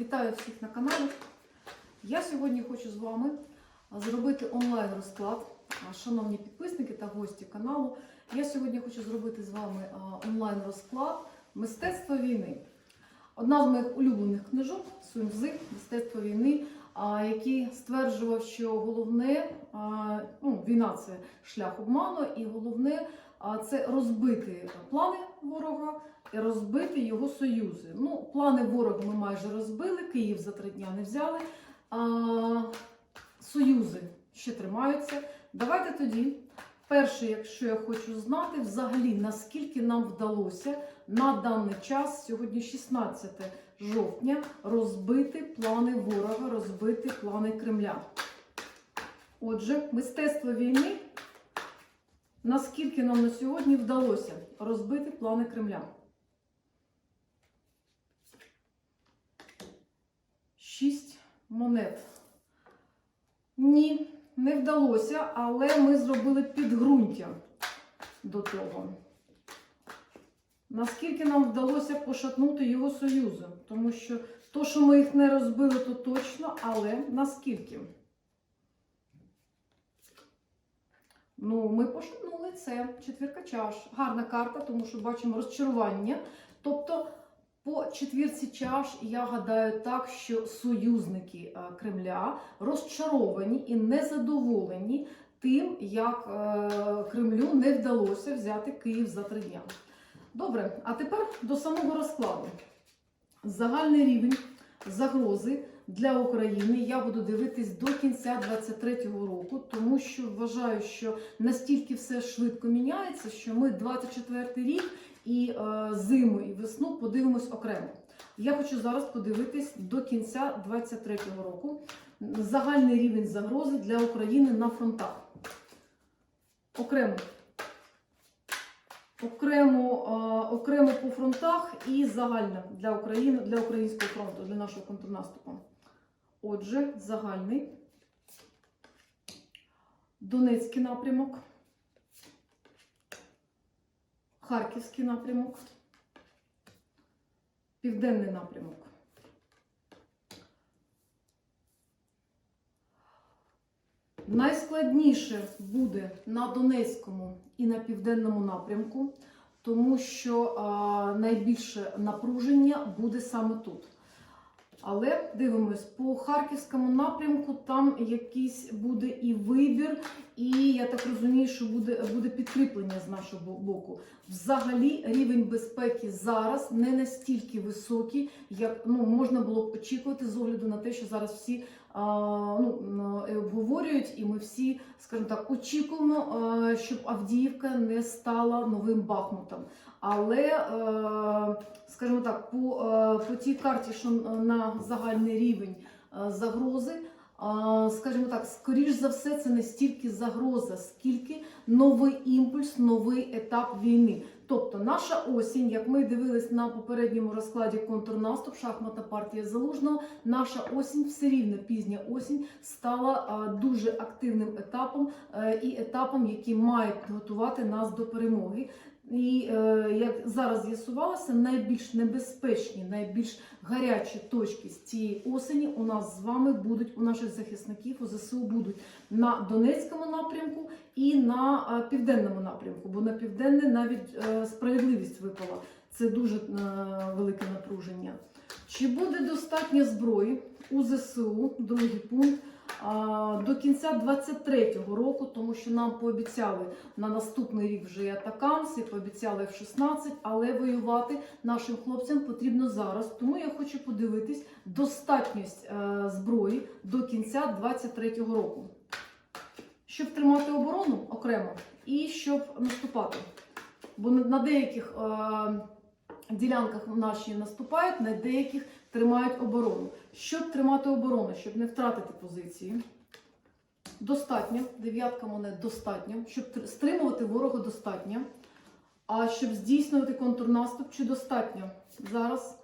Вітаю всіх на каналі. Я сьогодні хочу з вами зробити онлайн розклад. Шановні підписники та гості каналу. Я сьогодні хочу зробити з вами онлайн розклад Мистецтво війни. Одна з моїх улюблених книжок Сунь-Цзи Мистецтво війни, який стверджував, що головне ну, війна це шлях обману, і головне це розбити плани ворога і розбити його союзи. Ну, плани ворога ми майже розбили, Київ за три дня не взяли. А, союзи ще тримаються. Давайте тоді. Перше, якщо я хочу знати, взагалі наскільки нам вдалося на даний час, сьогодні 16 жовтня, розбити плани ворога, розбити плани Кремля. Отже, мистецтво війни, наскільки нам на сьогодні вдалося розбити плани Кремля? Шість монет. Ні, не вдалося, але ми зробили підґрунтя до того. Наскільки нам вдалося пошатнути його союзи? Тому що то, що ми їх не розбили, то точно, але наскільки? Ну, ми пошатнули це. Четвірка чаш. Гарна карта, тому що бачимо розчарування. Тобто, по четвірці чаш я гадаю так, що союзники е, Кремля розчаровані і незадоволені тим, як е, Кремлю не вдалося взяти Київ за три дня. Добре, а тепер до самого розкладу. Загальний рівень загрози для України я буду дивитись до кінця 23-го року, тому що вважаю, що настільки все швидко міняється, що ми 24-й рік і е, зиму, і весну подивимось окремо. Я хочу зараз подивитись до кінця 23-го року загальний рівень загрози для України на фронтах. Окремо. Окремо, е, окремо по фронтах і загально для України, для українського фронту, для нашого контрнаступу. Отже, загальний Донецький напрямок, Харківський напрямок, Південний напрямок. Найскладніше буде на Донецькому і на південному напрямку, тому що а, найбільше напруження буде саме тут. Але дивимось, по харківському напрямку там якийсь буде і вибір, і я так розумію, що буде, буде підкріплення з нашого боку. Взагалі рівень безпеки зараз не настільки високий, як ну, можна було б очікувати з огляду на те, що зараз всі ну, е, обговорюють, і ми всі, скажімо так, очікуємо, щоб Авдіївка не стала новим Бахмутом. Але, е, скажімо так, по, е, по тій карті, що на загальний рівень е, загрози, е, скажімо так, скоріш за все, це не стільки загроза, скільки новий імпульс, новий етап війни. Тобто наша осінь, як ми дивились на попередньому розкладі контрнаступ, шахматна партія залужного, наша осінь все рівно пізня осінь стала дуже активним етапом е, і етапом, який має підготувати нас до перемоги. І е, як зараз з'ясувалося, найбільш небезпечні, найбільш гарячі точки з цієї осені у нас з вами будуть у наших захисників у ЗСУ будуть на Донецькому напрямку і на е, південному напрямку. Бо на південне навіть е, справедливість випала. Це дуже велике напруження. Чи буде достатньо зброї у ЗСУ? Другий пункт. До кінця 23-го року, тому що нам пообіцяли на наступний рік вже і атакамс, пообіцяли F-16, але воювати нашим хлопцям потрібно зараз. Тому я хочу подивитись достатність е, зброї до кінця 23-го року, щоб тримати оборону окремо і щоб наступати. Бо на деяких е, ділянках наші наступають, на деяких тримають оборону. Щоб тримати оборону, щоб не втратити позиції. Достатньо, дев'ятка монет достатньо, щоб стримувати ворога достатньо. А щоб здійснювати контрнаступ, чи достатньо? Зараз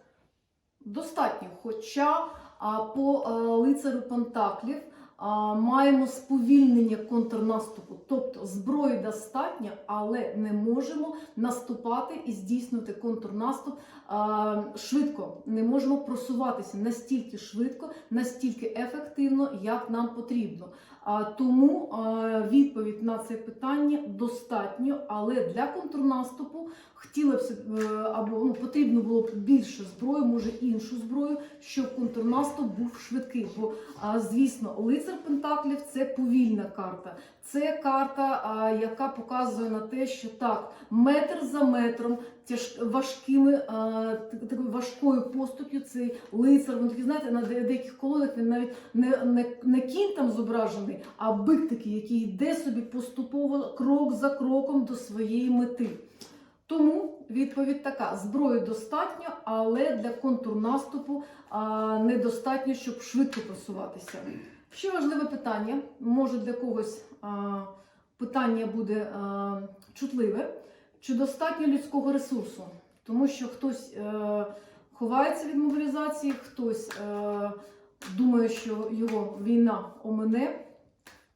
достатньо. Хоча а, по а, лицарю Пентаклів а, маємо сповільнення контрнаступу, тобто зброї достатньо, але не можемо наступати і здійснювати контрнаступ швидко. Не можемо просуватися настільки швидко, настільки ефективно, як нам потрібно. Тому відповідь на це питання достатньо, але для контрнаступу хотілося б е, або ну, потрібно було б більше зброї, може іншу зброю, щоб контрнаступ був швидкий. Бо звісно, лицар Пентаклів це повільна карта. Це карта, яка показує на те, що так, метр за метром, тяж важкими такою важкою поступ'ю цей лицар. Він такий, знаєте, на де- деяких колодах він навіть не, не, не кінь там зображений, а бик такий, який йде собі поступово крок за кроком до своєї мети. Тому відповідь така: зброї достатньо, але для контрнаступу а, недостатньо, щоб швидко просуватися. Ще важливе питання, може для когось а, питання буде а, чутливе. Чи достатньо людського ресурсу? Тому що хтось е, ховається від мобілізації, хтось е, думає, що його війна омине.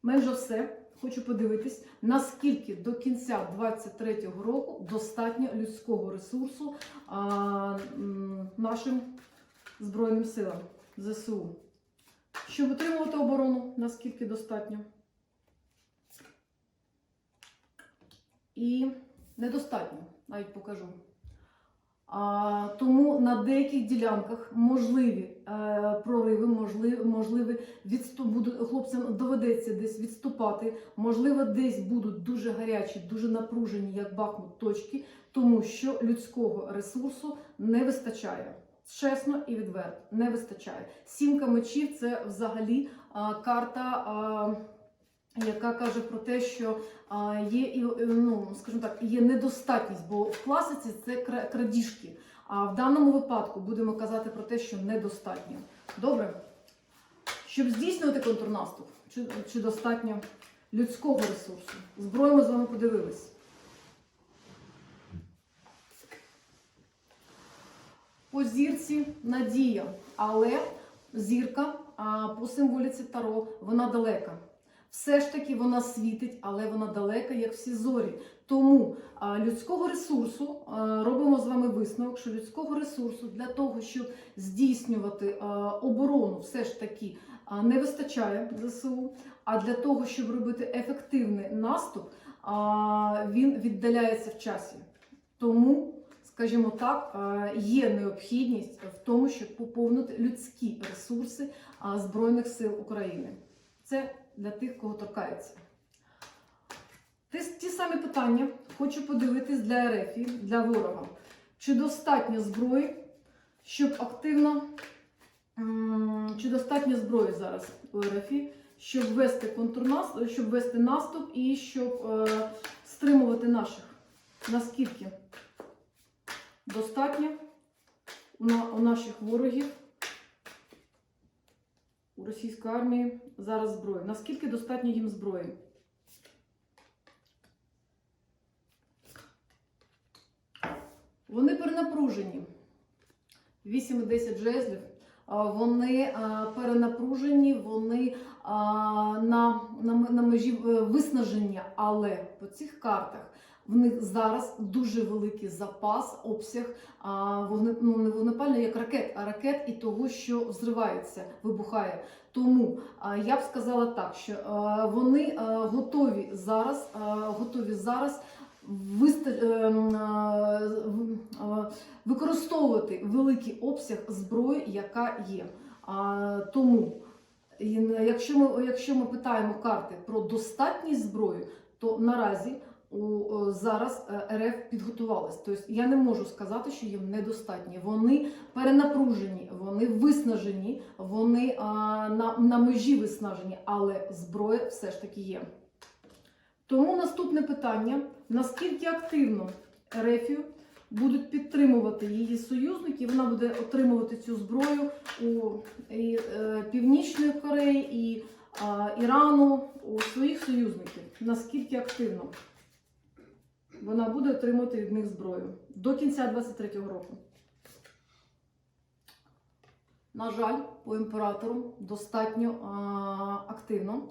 За все, хочу подивитись, наскільки до кінця 2023 року достатньо людського ресурсу а, нашим Збройним силам ЗСУ. Щоб утримувати оборону, наскільки достатньо. І недостатньо, навіть покажу. Тому на деяких ділянках можливі е, прориви, можливі, можливі відступ, будуть, хлопцям доведеться десь відступати, можливо, десь будуть дуже гарячі, дуже напружені, як Бахмут, точки, тому що людського ресурсу не вистачає. Чесно і відверто, не вистачає. Сімка мечів це взагалі а, карта. А, яка каже про те, що є е, ну, скажімо так, є недостатність, бо в класиці це крадіжки. А в даному випадку будемо казати про те, що недостатньо. Добре? Щоб здійснювати контрнаступ, чи, чи достатньо людського ресурсу? Зброю ми з вами подивились. По зірці надія, але зірка а, по символіці Таро вона далека. Все ж таки вона світить, але вона далека, як всі зорі. Тому людського ресурсу робимо з вами висновок, що людського ресурсу для того, щоб здійснювати оборону, все ж таки не вистачає ЗСУ. А для того, щоб робити ефективний наступ, він віддаляється в часі. Тому, скажімо так, є необхідність в тому, щоб поповнити людські ресурси Збройних сил України. Це для тих, кого торкається. Ті, самі питання хочу подивитись для РФ, для ворога. Чи достатньо зброї, щоб активно, чи достатньо зброї зараз у РФ, щоб вести контрнаступ, щоб вести наступ і щоб е, стримувати наших? Наскільки достатньо у, на, у наших ворогів? У російської армії зараз зброї. Наскільки достатньо їм зброї? Вони перенапружені. 8 і 10 жезлів. Вони перенапружені, вони на, на, на межі е, виснаження, але по цих картах в них зараз дуже великий запас, обсяг а, вогне, ну, не вогнепальний, як ракет, а ракет і того, що взривається, вибухає. Тому а, я б сказала так, що а, вони а, готові зараз, а, готові зараз а, використовувати великий обсяг зброї, яка є. Тому, якщо ми, якщо ми питаємо карти про достатність зброї, то наразі у, зараз е, РФ підготувалась. Тобто я не можу сказати, що їм недостатньо. Вони перенапружені, вони виснажені, вони а, на, на межі виснажені, але зброя все ж таки є. Тому наступне питання: наскільки активно РФ будуть підтримувати її союзники, вона буде отримувати цю зброю у і, е, Північної Кореї і Ірану, у своїх союзників. Наскільки активно вона буде отримувати від них зброю до кінця 2023 року. на жаль, по імператору достатньо а, активно.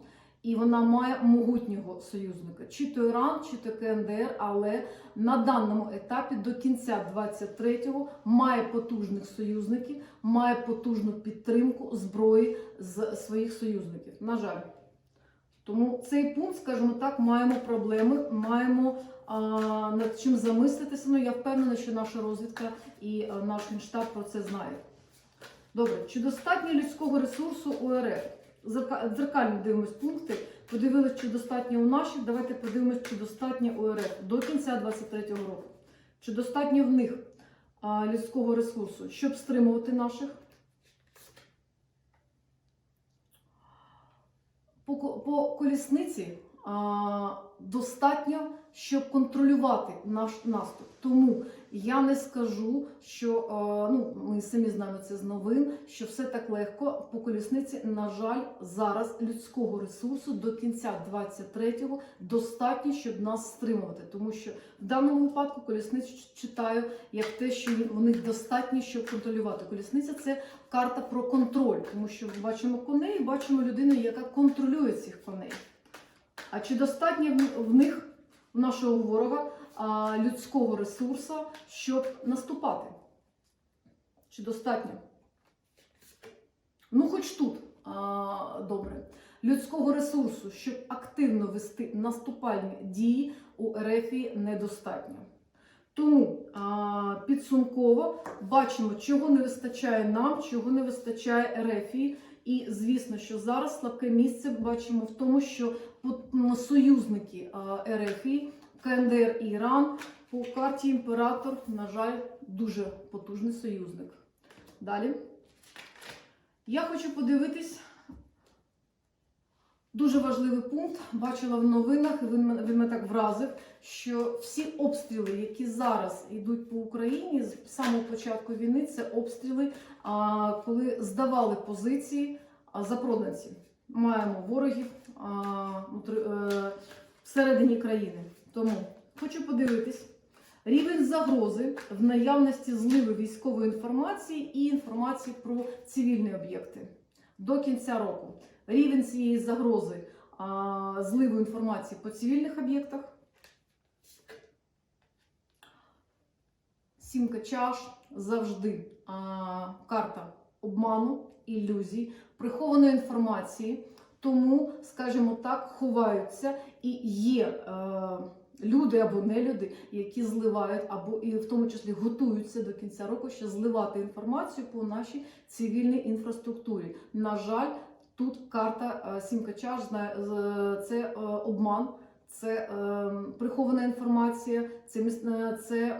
І вона має могутнього союзника, чи то Іран, чи то КНДР, але на даному етапі до кінця 23-го має потужних союзників, має потужну підтримку зброї з своїх союзників. На жаль. Тому цей пункт, скажімо так, маємо проблеми, маємо над чим замислитися. Ну я впевнена, що наша розвідка і а, наш генштаб про це знають. Добре, чи достатньо людського ресурсу у РФ? Дзеркально дивимось пункти. Подивились, чи достатньо у наших. Давайте подивимось, чи достатньо у РФ до кінця 23-го року. Чи достатньо в них а, людського ресурсу, щоб стримувати наших? По, по колісниці достатньо, щоб контролювати наш наступ. Тому я не скажу, що ну, ми самі знаємо це з новин, що все так легко. По колісниці, на жаль, зараз людського ресурсу до кінця 23-го достатньо, щоб нас стримувати. Тому що в даному випадку колісницю читаю як те, що в них достатньо, щоб контролювати. Колісниця це карта про контроль, тому що бачимо коней, бачимо людину, яка контролює цих коней. А чи достатньо в- в них, у нашого ворога, людського ресурсу, щоб наступати? Чи достатньо? Ну, хоч тут добре. Людського ресурсу, щоб активно вести наступальні дії у Ерефії недостатньо. Тому підсумково бачимо, чого не вистачає нам, чого не вистачає Ерефії. І звісно, що зараз слабке місце бачимо в тому, що союзники РФІ, КНДР і Іран по карті імператор, на жаль, дуже потужний союзник. Далі. Я хочу подивитись. Дуже важливий пункт. Бачила в новинах, і він він мене так вразив, що всі обстріли, які зараз йдуть по Україні з самого початку війни, це обстріли, а, коли здавали позиції запроданці. Маємо ворогів а, е, всередині країни. Тому хочу подивитись. Рівень загрози в наявності зливи військової інформації і інформації про цивільні об'єкти до кінця року. Рівень цієї загрози а, зливу інформації по цивільних об'єктах. Сімка чаш завжди а, карта обману, ілюзій, прихованої інформації. Тому, скажімо так, ховаються і є е, люди або не люди, які зливають, або і в тому числі готуються до кінця року ще зливати інформацію по нашій цивільній інфраструктурі. На жаль, тут карта е, сімка чаш це е, обман, це е, прихована інформація, це, це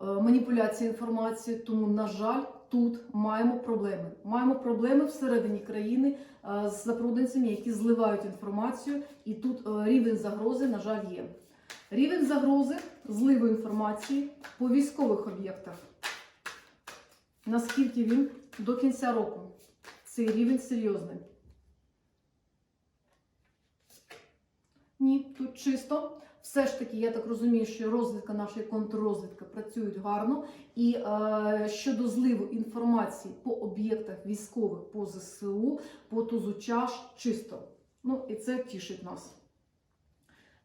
маніпуляція інформацією. Тому, на жаль, тут маємо проблеми. Маємо проблеми всередині країни з запроданцями, які зливають інформацію, і тут рівень загрози, на жаль, є. Рівень загрози зливу інформації по військових об'єктах. Наскільки він до кінця року? Цей рівень серйозний. Ні, тут чисто. Все ж таки, я так розумію, що розвідка наша і контррозвідка працюють гарно. І е, щодо зливу інформації по об'єктах військових по ЗСУ, по тузу чаш, чисто. Ну і це тішить нас.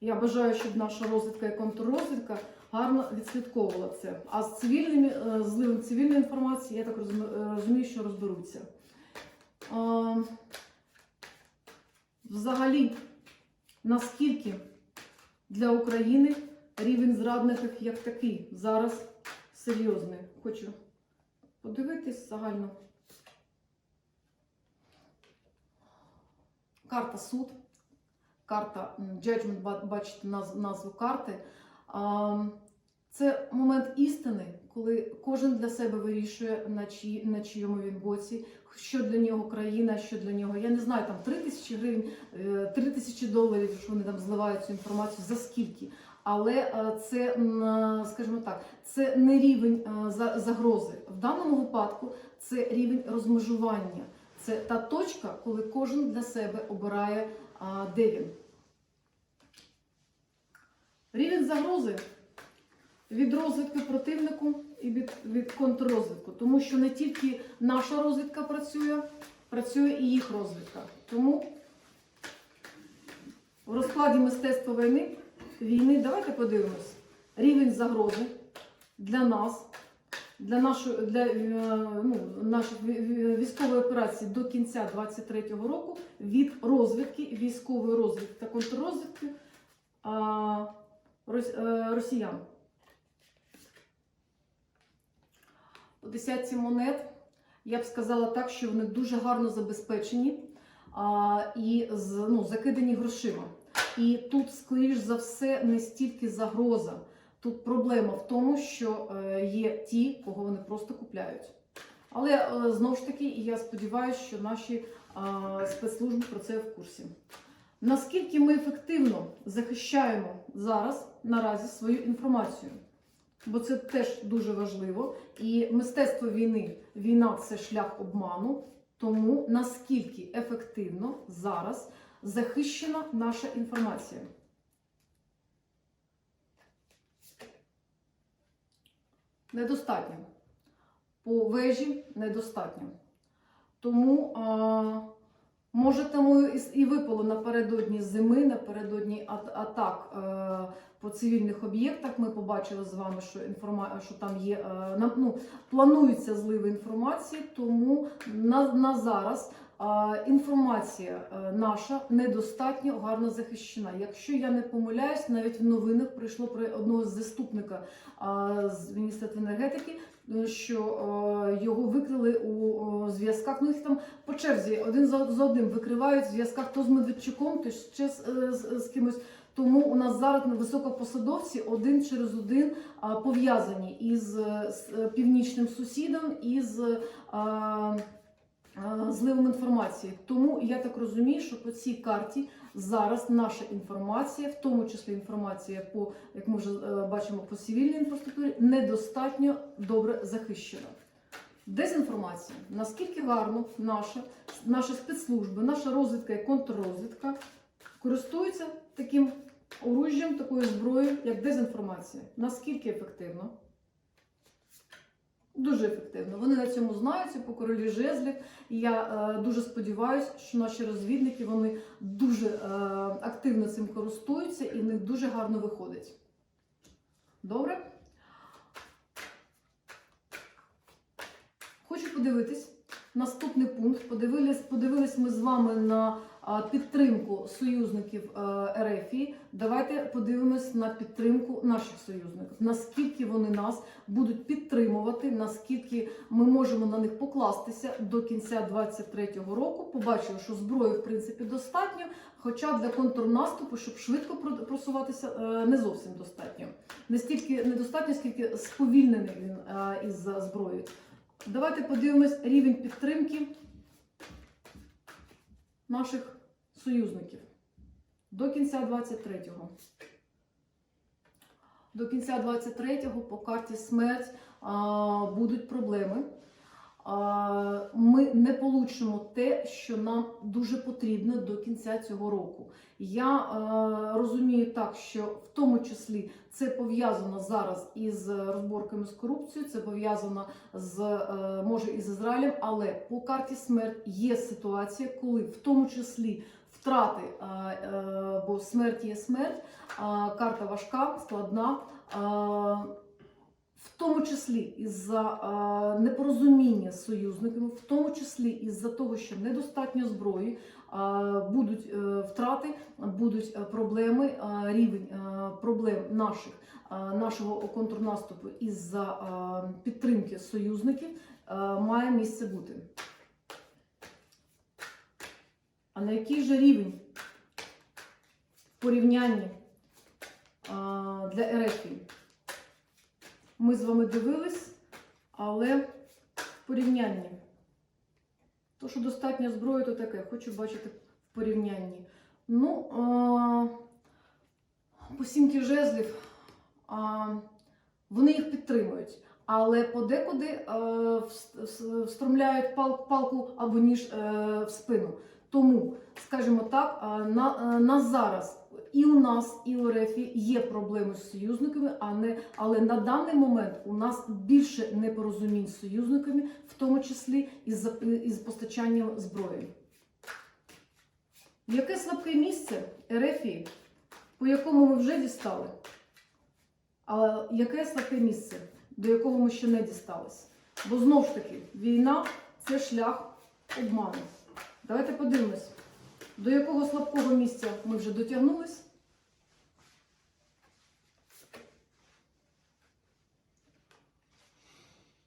Я бажаю, щоб наша розвідка і контррозвідка гарно відслідковувала це. А з цивільними е, зливом цивільної інформації, я так е, розумію, що розберуться. Взагалі, наскільки для України рівень зрадників як такий зараз серйозний. Хочу подивитись загально. Карта суд, карта Judgment, бачите назву карти. Це момент істини, коли кожен для себе вирішує, на, чиї, на чийому він боці, що для нього країна, що для нього. Я не знаю, там 3 тисячі гривень, е, 3 тисячі доларів, що вони там зливають цю інформацію, за скільки. Але е, це, е, скажімо так, це не рівень е, загрози. В даному випадку це рівень розмежування. Це та точка, коли кожен для себе обирає, де він. Рівень загрози від розвідки противнику і від, від контррозвідку. Тому що не тільки наша розвідка працює, працює і їх розвідка. Тому в розкладі мистецтва війни, війни давайте подивимось рівень загрози для нас, для нашої для, е, ну, ві- військової операції до кінця 2023 року від розвідки, військової розвідки та контррозвідки а, е, росіян. У десятці монет я б сказала так, що вони дуже гарно забезпечені а, і ну, закидані грошима. І тут, скоріш за все, не стільки загроза. Тут проблема в тому, що е, є ті, кого вони просто купляють. Але е, знову ж таки, я сподіваюся, що наші спецслужби про це в курсі. Наскільки ми ефективно захищаємо зараз наразі свою інформацію? Бо це теж дуже важливо. І мистецтво війни, війна це шлях обману. Тому наскільки ефективно зараз захищена наша інформація? Недостатньо. По вежі недостатньо. Тому а, може і, випало напередодні зими, напередодні атак е, по цивільних об'єктах. Ми побачили з вами, що інформа... що там є е, ну, плануються зливи інформації, тому на, на зараз а, інформація е, наша недостатньо гарно захищена. Якщо я не помиляюсь, навіть в новинах прийшло про одного з заступника з міністерства енергетики. е, Що е, його викрили у е, зв'язках. Ну їх там по черзі один за, одним викривають в зв'язках то з Медведчуком, то ще з, е, з, з кимось. Тому у нас зараз на високопосадовці один через один пов'язані із е, е, північним сусідом і з а, а, зливом інформації. Тому я так розумію, що по цій карті зараз наша інформація, в тому числі інформація по, як ми вже е, бачимо, по цивільній інфраструктурі, недостатньо добре захищена. Дезінформація. Наскільки гарно наша, наші спецслужби, наша розвідка і контррозвідка користуються таким оружжям, такою зброєю, як дезінформація. Наскільки ефективно? Дуже ефективно. Вони на цьому знаються по королі жезлів. І я е, дуже сподіваюся, що наші розвідники вони дуже е, активно цим користуються і в них дуже гарно виходить. Добре? Хочу подивитись. Наступний пункт. Подивились, подивились ми з вами на підтримку союзників е, РФ. Давайте подивимось на підтримку наших союзників. Наскільки вони нас будуть підтримувати, наскільки ми можемо на них покластися до кінця 2023 року. Побачили, що зброї в принципі достатньо. Хоча для контрнаступу, щоб швидко просуватися, е, не зовсім достатньо. Не стільки недостатньо, скільки сповільнений він е, із зброєю. Давайте подивимось рівень підтримки наших союзників до кінця 23-го. До кінця 23-го по карті смерть а, будуть проблеми. А, ми не получимо те, що нам дуже потрібно до кінця цього року. Я е, розумію так, що в тому числі це пов'язано зараз із розборками з корупцією, це пов'язано з е, може із Ізраїлем, але по карті смерть є ситуація, коли в тому числі втрати, е, бо смерть є смерть, карта важка, складна. в тому числі із-за непорозуміння з союзниками, в тому числі із-за того, що недостатньо зброї, будуть е, втрати, будуть е, проблеми, рівень проблем наших, нашого контрнаступу із-за підтримки союзників має місце бути. А на який же рівень в порівнянні е, для РФ? Ми з вами дивились, але в порівнянні. То, що достатньо зброї, то таке. Хочу бачити в порівнянні. Ну, а, по сімки жезлів а, вони їх підтримують. Але подекуди а, вс- встромляють пал, палку або ніж е, в спину. Тому, скажімо так, на, на зараз і у нас, і у РФ є проблеми з союзниками, а не, але на даний момент у нас більше непорозумінь з союзниками, в тому числі із, із постачанням зброї. Яке слабке місце РФ, по якому ми вже дістали? А яке слабке місце, до якого ми ще не дістались? Бо знов ж таки, війна це шлях обману. Давайте подивимось, до якого слабкого місця ми вже дотягнулись.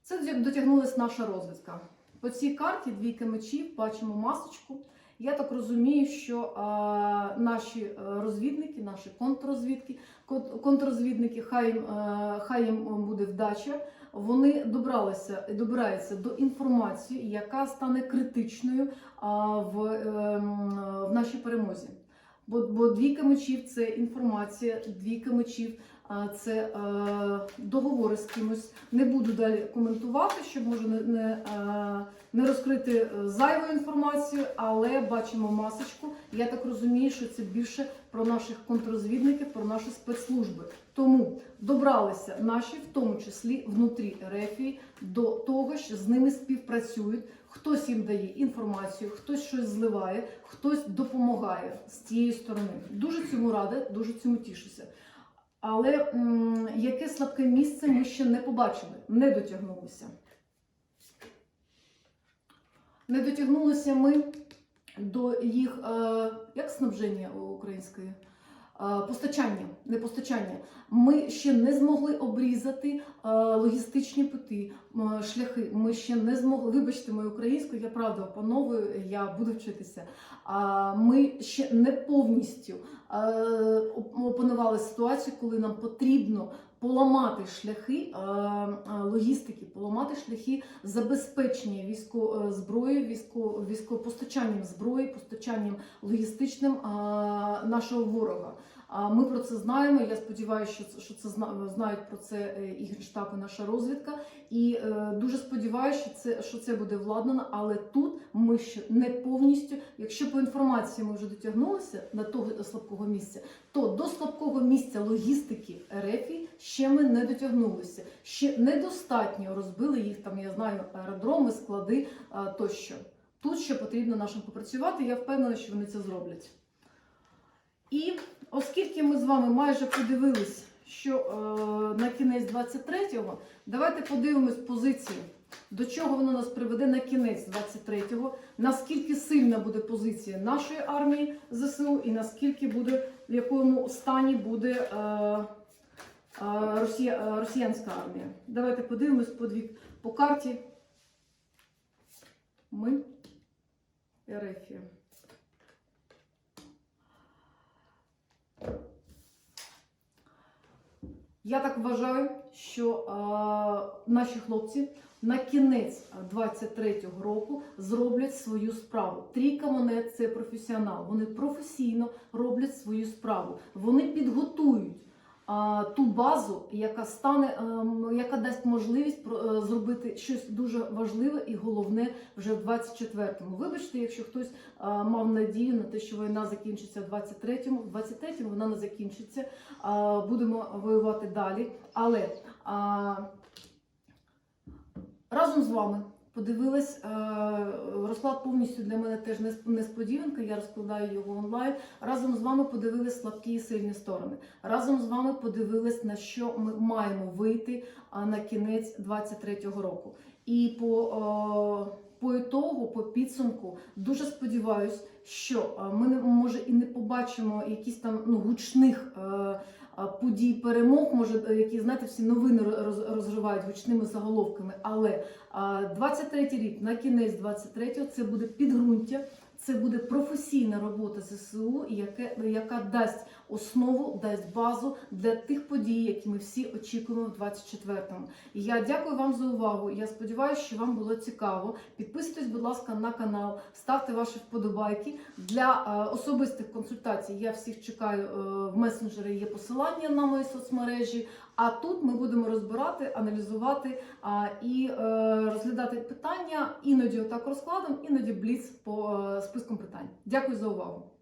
Це дотягнулась наша розвідка. По цій карті двійка мечів бачимо масочку. Я так розумію, що а, наші е, розвідники, наші контррозвідки, контррозвідники, хай, їм, е, хай їм буде вдача. Вони добралися добираються до інформації, яка стане критичною в, ем, в нашій перемозі. Бо, бо двійка мечів це інформація, двійка мечів це договори з кимось. Не буду далі коментувати, щоб може не, не, розкрити е, зайву інформацію, але бачимо масочку. Я так розумію, що це більше про наших контррозвідників, про наші спецслужби. Тому добралися наші, в тому числі внутрі Рефії, до того, що з ними співпрацюють. Хтось їм дає інформацію, хтось щось зливає, хтось допомагає з цієї сторони. Дуже цьому рада, дуже цьому тішуся. Але м, яке слабке місце ми ще не побачили, не дотягнулися. Не дотягнулися ми до їх е, як снабження української? Е, Постачання, не постачання. Ми ще не змогли обрізати е, логістичні пути, шляхи. Ми ще не змогли. Вибачте мою українську, я правда опановую, я буду вчитися. Ми ще не повністю е, опанували ситуацію, коли нам потрібно поламати шляхи е, е, логістики, поламати шляхи забезпечення військо е, зброї, військо, військопостачанням зброї, постачанням логістичним нашого ворога. А ми про це знаємо. Я сподіваюся, що це, знають про це і Генштаб, і наша розвідка. І дуже сподіваюся, що це, що це буде владнано. Але тут ми ще не повністю. Якщо по інформації ми вже дотягнулися до того слабкого місця, то до слабкого місця логістики РФ ще ми не дотягнулися. Ще недостатньо розбили їх там. Я знаю, аеродроми, склади тощо. Тут ще потрібно нашим попрацювати. Я впевнена, що вони це зроблять. І оскільки ми з вами майже подивились, що е, на кінець 23-го, давайте подивимось позиції, до чого воно нас приведе на кінець 23-го, наскільки сильна буде позиція нашої армії ЗСУ, і наскільки буде, в якому стані буде е, Росія, росіянська армія. Давайте подивимось по, дві, по карті. Ми Ерефія. Я так вважаю, що е, наші хлопці на кінець 23-го року зроблять свою справу. Трійка монет це професіонал. Вони професійно роблять свою справу. Вони підготують ту базу, яка стане, ем, яка дасть можливість е, зробити щось дуже важливе і головне вже в 24-му. Вибачте, якщо хтось мав надію на те, що війна закінчиться в 23-му, в 23-му вона не закінчиться. Будемо воювати далі. Але разом з вами подивилась е, розклад повністю для мене теж несп- несподіванка. Я розкладаю його онлайн. Разом з вами подивились слабкі і сильні сторони. Разом з вами подивились на що ми маємо вийти на кінець 23-го року. І по, е, по ітогу, по підсумку, дуже сподіваюсь, що е, ми може і не побачимо якісь там ну, гучних. Е, Подій перемог, може, е, які знаєте, всі новини роз- розривають гучними заголовками. Але а, 23-й рік, на кінець 23-го, це буде підґрунтя, це буде професійна робота ЗСУ, яке, яка дасть основу, дасть базу для тих подій, які ми всі очікуємо в 24-му. І я дякую вам за увагу. Я сподіваюся, що вам було цікаво. Підписуйтесь, будь ласка, на канал, ставте ваші вподобайки. Для е, особистих консультацій я всіх чекаю е, в месенджері. Є посилання на мої соцмережі. А тут ми будемо розбирати, аналізувати а, і е, розглядати питання іноді отак розкладом, іноді бліц по е, списком питань. Дякую за увагу.